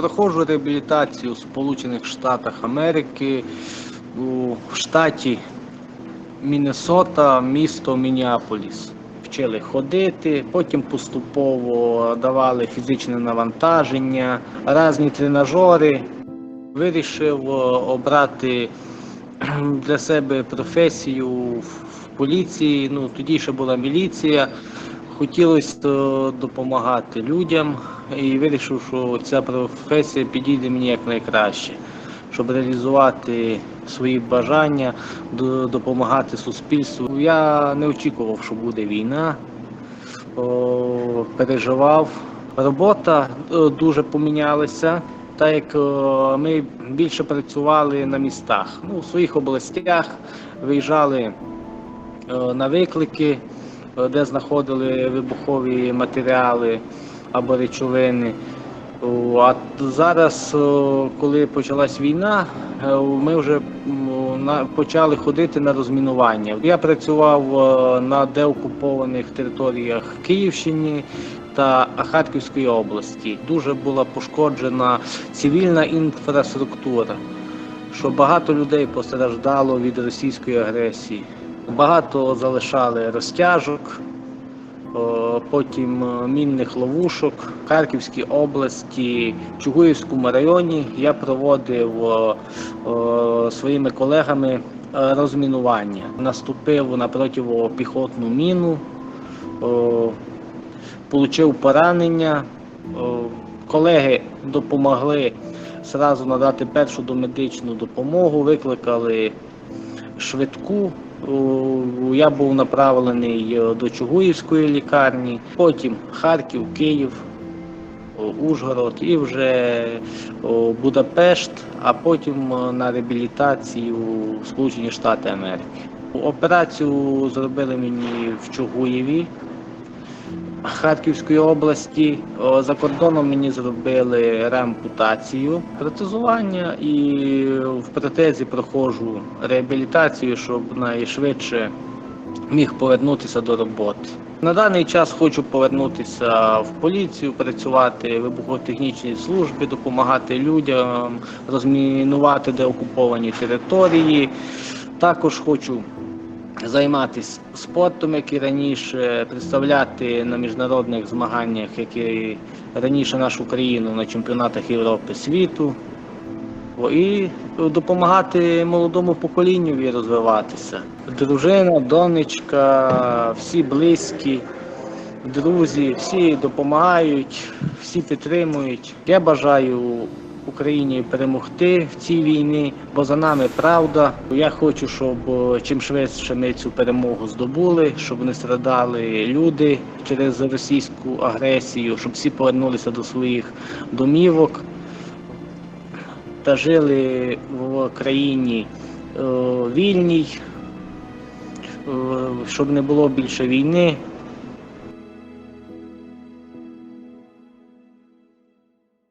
Проходжу реабілітацію у Сполучених Штатах Америки у штаті Міннесота, місто Мініаполіс. Вчили ходити, потім поступово давали фізичне навантаження, різні тренажери. Вирішив е, обрати для себе професію в в поліції. Ну тоді ще була міліція. Хотілося е, допомагати людям і вирішив, що ця професія підійде мені як найкраще, щоб реалізувати свої бажання, допомагати суспільству. Я не очікував, що буде війна, переживав. Робота е, дуже помінялася, так як е, ми більше працювали на містах, ну, у своїх областях виїжджали на виклики, де знаходили вибухові матеріали або речовини. А зараз, коли почалась війна, е, ми вже почали ходити на розмінування. Я працював е, на деокупованих територіях Київщини та Харківської області. Дуже була пошкоджена цивільна інфраструктура, що багато людей постраждало від російської агресії. Багато залишали розтяжок, потім е, мінних ловушок в Харківській області, Чугуївському районі я проводив о, своїми колегами е, розмінування. Наступив на протипіхотну міну, о, получив поранення. Колеги допомогли зразу надати першу домедичну допомогу, викликали швидку. О, Я був направлений е, до Чугуївської лікарні, потім Харків, Київ, Ужгород і вже Будапешт, а потім е, на реабілітацію в Сполучені Штати Америки. Операцію зробили мені в Чугуєві. Харківської області за кордоном мені зробили реампутацію, протезування і в протезі проходжу реабілітацію, щоб найшвидше міг повернутися до роботи. На даний час хочу повернутися в поліцію, працювати в вибухотехнічній службі, допомагати людям розмінувати деокуповані території. Також хочу займатися спортом, як і раніше, представляти на міжнародних змаганнях, як і раніше нашу країну на чемпіонатах Європи світу. І допомагати молодому поколінню розвиватися. Дружина, донечка, всі близькі, друзі, всі допомагають, всі підтримують. Я бажаю Україні перемогти в цій війні, бо за нами правда. Я хочу, щоб е, чим швидше ми цю перемогу здобули, щоб не страдали люди через російську агресію, щоб всі повернулися до своїх домівок та жили в країні е, вільній, е, щоб не було більше війни,